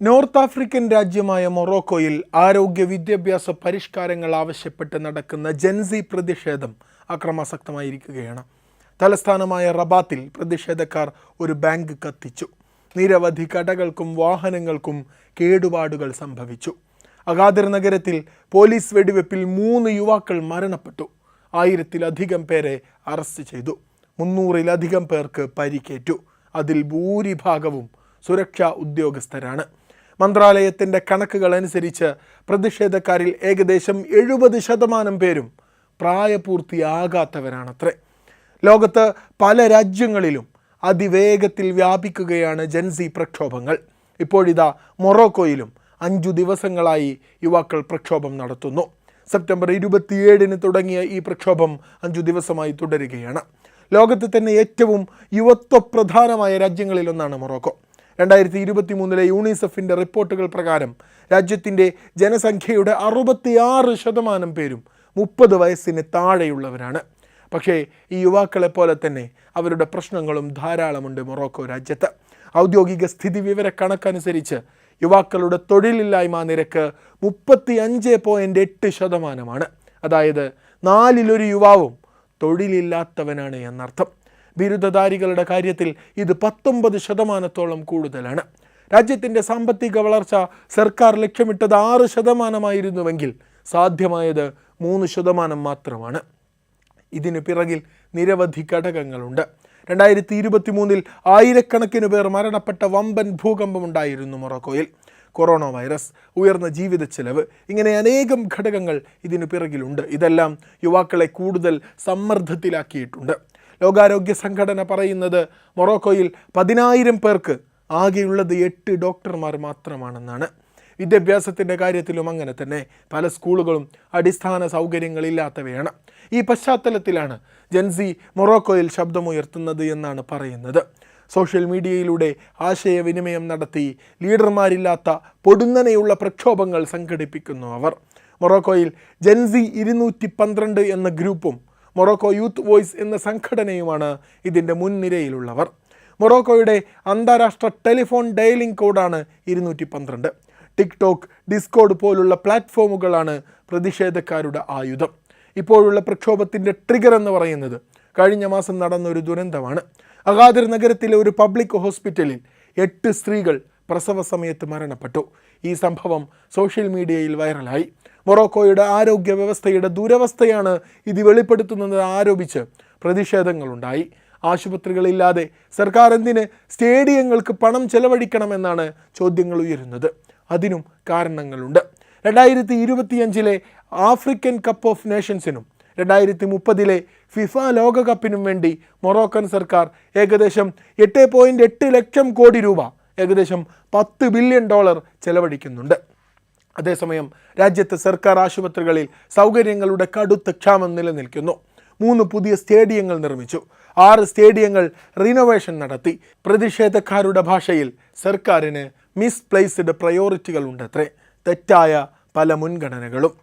North African രാജ്യമായ മൊറോക്കോയിൽ ആരോഗ്യ വിദ്യാഭ്യാസ പരിഷ്കാരങ്ങൾ ആവശ്യപ്പെട്ട് നടക്കുന്ന ജൻസി പ്രതിഷേധം അക്രമാസക്തമായിരിക്കുകയാണ്. തലസ്ഥാനമായ റബാത്തിൽ പ്രതിഷേധക്കാർ ഒരു ബാങ്ക് കത്തിച്ചു. നിരവധി കടകൾക്കും വാഹനങ്ങൾക്കും കേടുപാടുകൾ സംഭവിച്ചു. അഗാദിർ നഗരത്തിൽ പോലീസ് വെടിവെപ്പിൽ മൂന്ന് യുവാക്കൾ മരണപ്പെട്ടു. ആയിരത്തിലധികം പേരെ അറസ്റ്റ് ചെയ്തു. മുന്നൂറിലധികം പേർക്ക് പരിക്കേറ്റു. അതിൽ ഭൂരിഭാഗവും സുരക്ഷാ ഉദ്യോഗസ്ഥരാണ്. മന്ത്രാലയത്തിന്റെ കണക്കുകൾ അനുസരിച്ച് പ്രതിഷേധക്കാരിൽ ഏകദേശം എഴുപത് ശതമാനം പേരും പ്രായപൂർത്തിയാകാത്തവരാണത്രേ. ലോകത്ത് പല രാജ്യങ്ങളിലും അതിവേഗത്തിൽ വ്യാപിക്കുകയാണ് ജൻസി പ്രക്ഷോഭങ്ങൾ. ഇപ്പോഴിതാ മൊറോക്കോയിലും അഞ്ചു ദിവസങ്ങളായി യുവാക്കൾ പ്രക്ഷോഭം നടത്തുന്നു. സെപ്റ്റംബർ ഇരുപത്തിയേഴിന് തുടങ്ങിയ ഈ പ്രക്ഷോഭം അഞ്ചു ദിവസമായി തുടരുകയാണ്. ലോകത്ത് തന്നെ ഏറ്റവും യുവത്വപ്രധാനമായ രാജ്യങ്ങളിലൊന്നാണ് മൊറോക്കോ. രണ്ടായിരത്തി ഇരുപത്തി മൂന്നിലെ യൂണിസെഫിന്റെ റിപ്പോർട്ടുകൾ പ്രകാരം രാജ്യത്തിന്റെ ജനസംഖ്യയുടെ അറുപത്തിയാറ് ശതമാനം പേരും മുപ്പത് വയസ്സിന് താഴെയുള്ളവരാണ്. പക്ഷേ ഈ യുവാക്കളെ പോലെ തന്നെ അവരുടെ പ്രശ്നങ്ങളും ധാരാളമുണ്ട് മൊറോക്കോ രാജ്യത്ത്. ഔദ്യോഗിക സ്ഥിതി വിവര കണക്കനുസരിച്ച് യുവാക്കളുടെ തൊഴിലില്ലായ്മ നിരക്ക് മുപ്പത്തി അഞ്ച് പോയിന്റ് എട്ട് ശതമാനമാണ്. അതായത് നാലിലൊരു യുവാവും തൊഴിലില്ലാത്തവനാണ് എന്നർത്ഥം. ബിരുദധാരികളുടെ കാര്യത്തിൽ ഇത് പത്തൊമ്പത് ശതമാനത്തോളം കൂടുതലാണ്. രാജ്യത്തിന്റെ സാമ്പത്തിക വളർച്ച സർക്കാർ ലക്ഷ്യമിട്ടത് ആറ് ശതമാനമായിരുന്നുവെങ്കിൽ സാധ്യമായത് മൂന്ന് ശതമാനം മാത്രമാണ്. ഇതിനു പിറകിൽ നിരവധി ഘടകങ്ങളുണ്ട്. രണ്ടായിരത്തി ഇരുപത്തി മൂന്നിൽ ആയിരക്കണക്കിന് പേർ മരണപ്പെട്ട വമ്പൻ ഭൂകമ്പമുണ്ടായിരുന്നു മൊറോക്കോയിൽ. കൊറോണ വൈറസ് ഉയർന്ന ജീവിത ചെലവ് ഇങ്ങനെ അനേകം ഘടകങ്ങൾ ഇതിനു പിറകിലുണ്ട്. ഇതെല്ലാം യുവാക്കളെ കൂടുതൽ സമ്മർദ്ദത്തിലാക്കിയിട്ടുണ്ട്. ലോകാരോഗ്യ സംഘടന പറയുന്നത് മൊറോക്കോയിൽ പതിനായിരം പേർക്ക് ആകെയുള്ളത് എട്ട് ഡോക്ടർമാർ മാത്രമാണെന്നാണ്. വിദ്യാഭ്യാസത്തിന്റെ കാര്യത്തിലും അങ്ങനെ തന്നെ. പല സ്കൂളുകളും അടിസ്ഥാന സൗകര്യങ്ങളില്ലാത്തവയാണ്. ഈ പശ്ചാത്തലത്തിലാണ് ജൻസി മൊറോക്കോയിൽ ശബ്ദമുയർത്തുന്നത് എന്നാണ് പറയുന്നത്. സോഷ്യൽ മീഡിയയിലൂടെ ആശയവിനിമയം നടത്തി ലീഡർമാരില്ലാത്ത പൊടുന്നനെയുള്ള പ്രക്ഷോഭങ്ങൾ സംഘടിപ്പിക്കുന്നു അവർ. മൊറോക്കോയിൽ ജൻസി ഇരുന്നൂറ്റി പന്ത്രണ്ട് എന്ന ഗ്രൂപ്പും മൊറോക്കോ യൂത്ത് വോയിസ് എന്ന സംഘടനയുമാണ് ഇതിന്റെ മുൻനിരയിലുള്ളവർ. മൊറോക്കോയുടെ അന്താരാഷ്ട്ര ടെലിഫോൺ ഡയലിംഗ് കോഡാണ് ഇരുന്നൂറ്റി പന്ത്രണ്ട് ടിക്ടോക്ക് ഡിസ്കോഡ് പോലുള്ള പ്ലാറ്റ്ഫോമുകളാണ് പ്രതിഷേധക്കാരുടെ ആയുധം. ഇപ്പോഴുള്ള പ്രക്ഷോഭത്തിന്റെ ട്രിഗർ എന്ന് പറയുന്നത് കഴിഞ്ഞ മാസം നടന്ന ഒരു ദുരന്തമാണ്. അഗാദിർ നഗരത്തിലെ ഒരു പബ്ലിക് ഹോസ്പിറ്റലിൽ എട്ട് സ്ത്രീകൾ പ്രസവ സമയത്ത് മരണപ്പെട്ടു. ഈ സംഭവം സോഷ്യൽ മീഡിയയിൽ വൈറലായി. മൊറോക്കോയുടെ ആരോഗ്യ വ്യവസ്ഥയുടെ ദുരവസ്ഥയാണ് ഇത് വെളിപ്പെടുത്തുന്നത് ആരോപിച്ച് പ്രതിഷേധങ്ങളുണ്ടായി. ആശുപത്രികളില്ലാതെ സർക്കാർ എന്തിന് സ്റ്റേഡിയങ്ങൾക്ക് പണം ചെലവഴിക്കണമെന്നാണ് ചോദ്യങ്ങൾ ഉയരുന്നത്. അതിനും കാരണങ്ങളുണ്ട്. രണ്ടായിരത്തി ഇരുപത്തിയഞ്ചിലെ ആഫ്രിക്കൻ കപ്പ് ഓഫ് നേഷൻസിനും രണ്ടായിരത്തി മുപ്പതിലെ ഫിഫ ലോകകപ്പിനും വേണ്ടി മൊറോക്കൻ സർക്കാർ ഏകദേശം എട്ട് പോയിന്റ് എട്ട് ലക്ഷം കോടി രൂപ ഏകദേശം പത്ത് ബില്യൺ ഡോളർ ചെലവഴിക്കുന്നുണ്ട്. അതേസമയം രാജ്യത്തെ സർക്കാർ ആശുപത്രികളിൽ സൗകര്യങ്ങളുടെ കടുത്ത ക്ഷാമം നിലനിൽക്കുന്നു. മൂന്ന് പുതിയ സ്റ്റേഡിയങ്ങൾ നിർമ്മിച്ചു. ആറ് സ്റ്റേഡിയങ്ങൾ റിനോവേഷൻ നടത്തി. പ്രതിഷേധക്കാരുടെ ഭാഷയിൽ സർക്കാരിന് മിസ്പ്ലേസ്ഡ് പ്രയോറിറ്റികൾ ഉണ്ടത്രേ. തെറ്റായ പല മുൻഗണനകളും.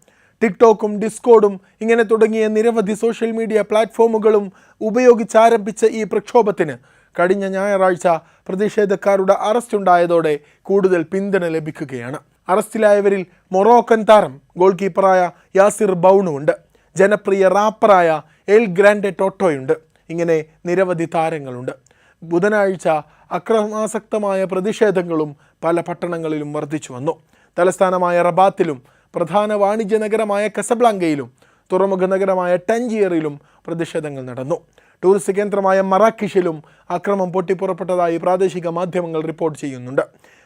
ടിക്ടോക്കും ഡിസ്കോഡും ഇങ്ങനെ തുടങ്ങിയ നിരവധി സോഷ്യൽ മീഡിയ പ്ലാറ്റ്ഫോമുകളും ഉപയോഗിച്ച് ആരംഭിച്ച ഈ പ്രക്ഷോഭത്തിന് കഴിഞ്ഞ ഞായറാഴ്ച പ്രതിഷേധക്കാരുടെ അറസ്റ്റ് ഉണ്ടായതോടെ കൂടുതൽ പിന്തുണ ലഭിക്കുകയാണ്. അറസ്റ്റിലായവരിൽ മൊറോക്കൻ താരം ഗോൾ കീപ്പറായ യാസിർ ബൗണുമുണ്ട്. ജനപ്രിയ റാപ്പറായ എൽ ഗ്രാൻഡെ ടോട്ടോയുണ്ട്. ഇങ്ങനെ നിരവധി താരങ്ങളുണ്ട്. ബുധനാഴ്ച അക്രമാസക്തമായ പ്രതിഷേധങ്ങളും പല പട്ടണങ്ങളിലും വർദ്ധിച്ചു വന്നു. തലസ്ഥാനമായ റബാത്തിലും പ്രധാന വാണിജ്യ നഗരമായ കസബ്ലാങ്കയിലും തുറമുഖ നഗരമായ ടഞ്ചിയറിലും പ്രതിഷേധങ്ങൾ നടന്നു. ടൂറിസ്റ്റ് കേന്ദ്രമായ മറാക്കിഷിലും അക്രമം പൊട്ടിപ്പുറപ്പെട്ടതായി പ്രാദേശിക മാധ്യമങ്ങൾ റിപ്പോർട്ട് ചെയ്യുന്നുണ്ട്.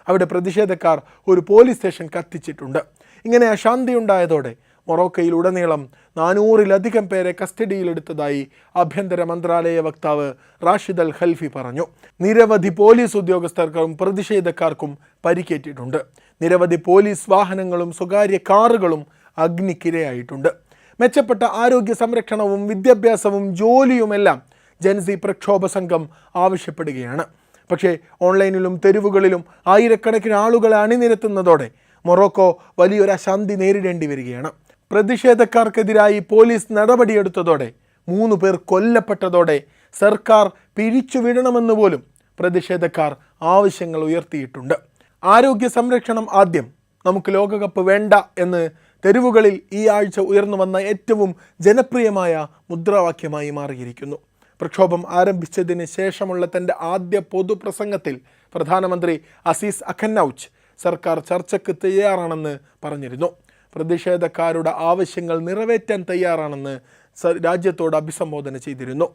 അവിടെ പ്രതിഷേധക്കാർ ഒരു പോലീസ് സ്റ്റേഷൻ കത്തിച്ചിട്ടുണ്ട്. ഇങ്ങനെ അശാന്തിയുണ്ടായതോടെ മൊറോക്കയിലുടനീളം നാനൂറിലധികം പേരെ കസ്റ്റഡിയിലെടുത്തതായി ആഭ്യന്തര മന്ത്രാലയ വക്താവ് റാഷിദ് അൽ ഖൽഫി പറഞ്ഞു. നിരവധി പോലീസ് ഉദ്യോഗസ്ഥർക്കും പ്രതിഷേധക്കാർക്കും പരിക്കേറ്റിട്ടുണ്ട്. നിരവധി പോലീസ് വാഹനങ്ങളും സ്വകാര്യ കാറുകളും അഗ്നിക്കിരയായിട്ടുണ്ട്. മെച്ചപ്പെട്ട ആരോഗ്യ സംരക്ഷണവും വിദ്യാഭ്യാസവും ജോലിയുമെല്ലാം ജൻസി പ്രക്ഷോഭ സംഘം ആവശ്യപ്പെടുകയാണ്. പക്ഷേ ഓൺലൈനിലും തെരുവുകളിലും ആയിരക്കണക്കിന് ആളുകളെ അണിനിരത്തുന്നതോടെ മൊറോക്കോ വലിയൊരു അശാന്തി നേരിടേണ്ടി വരികയാണ്. പ്രതിഷേധക്കാർക്കെതിരായി പോലീസ് നടപടിയെടുത്തതോടെ മൂന്ന് പേർ കൊല്ലപ്പെട്ടതോടെ സർക്കാർ പിരിച്ചുവിടണമെന്ന് പോലും പ്രതിഷേധക്കാർ ആവശ്യങ്ങൾ ഉയർത്തിയിട്ടുണ്ട്. ആരോഗ്യ സംരക്ഷണം ആദ്യം. നമുക്ക് ലോകകപ്പ് വേണ്ട എന്ന് തെരുവുകളിൽ ഈ ആഴ്ച ഉയർന്നു വന്ന ഏറ്റവും ജനപ്രിയമായ മുദ്രാവാക്യമായി മാറിയിരിക്കുന്നു. പ്രക്ഷോഭം ആരംഭിച്ചതിന് ശേഷമുള്ള തന്റെ ആദ്യ പൊതുപ്രസംഗത്തിൽ പ്രധാനമന്ത്രി അസീസ് അഖന്നൌച്ച് സർക്കാർ ചർച്ചയ്ക്ക് തയ്യാറാണെന്ന് പറഞ്ഞിരുന്നു. പ്രതിഷേധക്കാരുടെ ആവശ്യങ്ങൾ നിറവേറ്റാൻ തയ്യാറാണെന്ന് രാജ്യത്തോട് അഭിസംബോധന ചെയ്തിരുന്നു.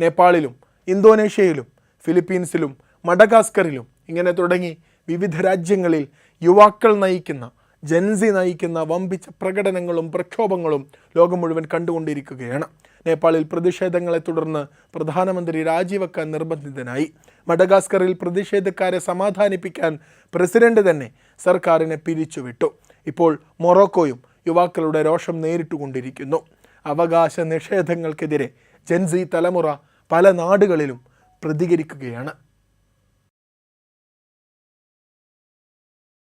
നേപ്പാളിലും ഇന്തോനേഷ്യയിലും ഫിലിപ്പീൻസിലും മഡഗാസ്കറിലും ഇങ്ങനെ തുടങ്ങി വിവിധ രാജ്യങ്ങളിൽ യുവാക്കൾ നയിക്കുന്ന ജൻസി നയിക്കുന്ന വമ്പിച്ച പ്രകടനങ്ങളും പ്രക്ഷോഭങ്ങളും ലോകം മുഴുവൻ കണ്ടുകൊണ്ടിരിക്കുകയാണ്. നേപ്പാളിൽ പ്രതിഷേധങ്ങളെ തുടർന്ന് പ്രധാനമന്ത്രി രാജിവെക്കാൻ നിർബന്ധിതനായി. മഡഗാസ്കറിൽ പ്രതിഷേധക്കാരെ സമാധാനിപ്പിക്കാൻ പ്രസിഡന്റ് തന്നെ സർക്കാരിനെ പിരിച്ചുവിട്ടു. ഇപ്പോൾ മൊറോക്കോയും യുവാക്കളുടെ രോഷം നേരിട്ടുകൊണ്ടിരിക്കുന്നു. അവകാശ നിഷേധങ്ങൾക്കെതിരെ ജൻസി തലമുറ പല നാടുകളിലും പ്രതികരിക്കുകയാണ്.